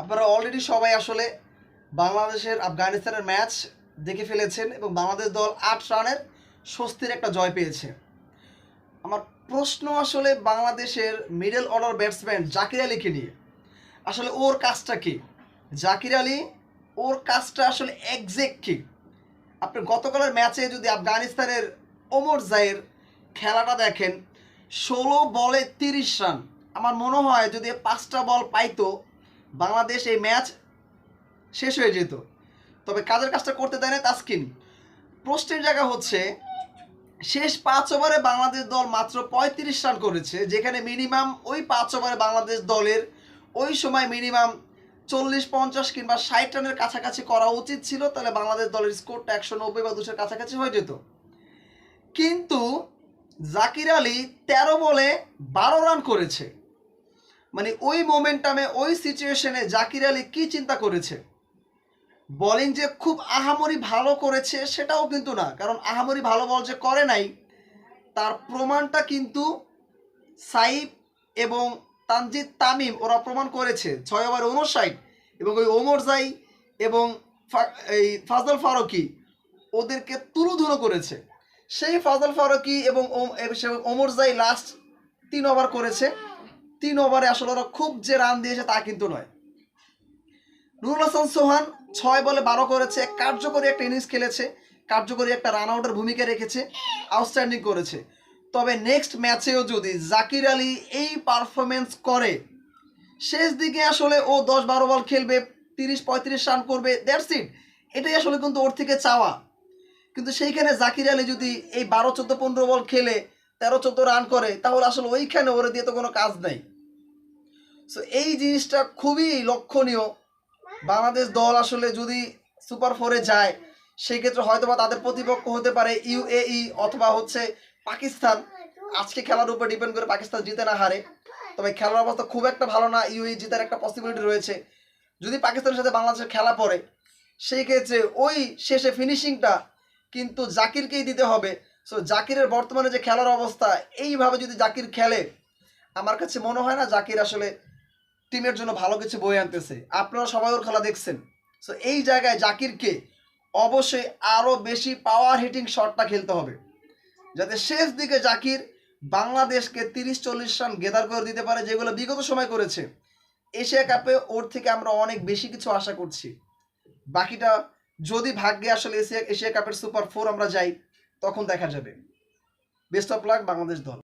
আপনারা অলরেডি সবাই আসলে বাংলাদেশের, আফগানিস্তানের ম্যাচ দেখে ফেলেছেন এবং বাংলাদেশ দল আট রানের স্বস্তির একটা জয় পেয়েছে। আমার প্রশ্ন আসলে বাংলাদেশের মিডল অর্ডার ব্যাটসম্যান জাকির আলীকে নিয়ে। আসলে ওর কাজটা কি? জাকির আলী, ওর কাজটা আসলে একজ্যাক্ট কি? আপনি গতকালের ম্যাচে যদি আফগানিস্তানের ওমর জায়ের খেলাটা দেখেন, ষোলো বলে তিরিশ রান। আমার মনে হয় যদি পাঁচটা বল পাইতো বাংলাদেশ এই ম্যাচ শেষ হয়ে যেত। তবে কাজের কাজটা করতে দেয় না তাস্কিন। প্রশ্নের জায়গা হচ্ছে, শেষ পাঁচ ওভারে বাংলাদেশ দল মাত্র পঁয়ত্রিশ রান করেছে, যেখানে মিনিমাম ওই পাঁচ ওভারে বাংলাদেশ দলের ওই সময় মিনিমাম চল্লিশ, পঞ্চাশ কিংবা ষাট রানের কাছাকাছি করা উচিত ছিল, তাহলে বাংলাদেশ দলের স্কোরটা একশো নব্বই বা দুশোর কাছাকাছি হয়ে যেত। কিন্তু জাকির আলী তেরো বলে বারো রান করেছে। মানে ওই মোমেন্টামে ওই সিচুয়েশনে জাকির আলী কি চিন্তা করেছে? বোলিং যে খুব আহামরি ভালো করেছে সেটাও কিন্তু না। কারণ আহামরি ভালো বল যে করে নাই, তার প্রমাণটা কিন্তু সাইফ এবং তানজিদ তামিম ওরা প্রমাণ করেছে। ছয় ওভার উনষাট এবং ওই ওমর জাই এবং এই ফাজল ফারুকি ওদেরকে তুলুধুলো করেছে। সেই ফাজল ফারুকি এবং ওম- এবং ওমর জাই লাস্ট তিন ওভার করেছে। তিন ওভারে আসলে ওরা খুব যে রান দিয়েছে তা কিন্তু নয়। নুরুল হাসান সোহান ছয় বলে বারো করেছে, কার্যকরী একটা ইনিংস খেলেছে, কার্যকরী একটা রান আউটের ভূমিকা রেখেছে আউটস্ট্যান্ডিং করেছে। তবে নেক্সট ম্যাচেও যদি জাকির আলী এই পারফরমেন্স করে, শেষ দিকে আসলে ও দশ বারো বল খেলবে, তিরিশ পঁয়ত্রিশ রান করবে দ্যাটস ইট এটাই আসলে কিন্তু ওর থেকে চাওয়া। কিন্তু সেইখানে জাকির আলী যদি এই বারো, চোদ্দ, পনেরো বল খেলে, তেরো, চোদ্দ রান করে, তাহলে আসলে ওইখানে ওরে দিয়ে তো কোনো কাজ নাই। সো এই জিনিসটা খুবই লক্ষণীয়। বাংলাদেশ দল আসলে যদি সুপার ফোরে যায়, সেই ক্ষেত্রে হয়তো বা তাদের প্রতিপক্ষ হতে পারে ইউএই অথবা হচ্ছে পাকিস্তান। আজকে খেলার উপর ডিপেন্ড করে পাকিস্তান জিতে না হারে। তবে খেলার অবস্থা খুব একটা ভালো না ইউএই জিতার একটা পসিবিলিটি রয়েছে। যদি পাকিস্তানের সাথে বাংলাদেশের খেলা পড়ে, সেই ক্ষেত্রে ওই শেষে ফিনিশিংটা কিন্তু জাকিরকেই দিতে হবে। সো জাকিরের বর্তমানে যে খেলার অবস্থা, এইভাবে যদি জাকির খেলে, আমার কাছে মনে হয় না জাকির আসলে টিমের জন্য ভালো কিছু বয়ে আনতেছে। আপনারা সবাই ওর খেলা দেখছেন। সো এই জায়গায় জাকিরকে অবশ্যই আরও বেশি পাওয়ার হিটিং শটটা খেলতে হবে। যাতে শেষ দিকে জাকির বাংলাদেশকে তিরিশ চল্লিশ রান গেদার করে দিতে পারে, যেগুলো বিগত সময় করেছে। এশিয়া কাপে ওর থেকে আমরা অনেক বেশি কিছু আশা করছি। বাকিটা যদি ভাগ্যে আসলে এশিয়া এশিয়া কাপের সুপার ফোর আমরা যাই, তখন দেখা যাবে। বেস্ট অফ লাক বাংলাদেশ দল।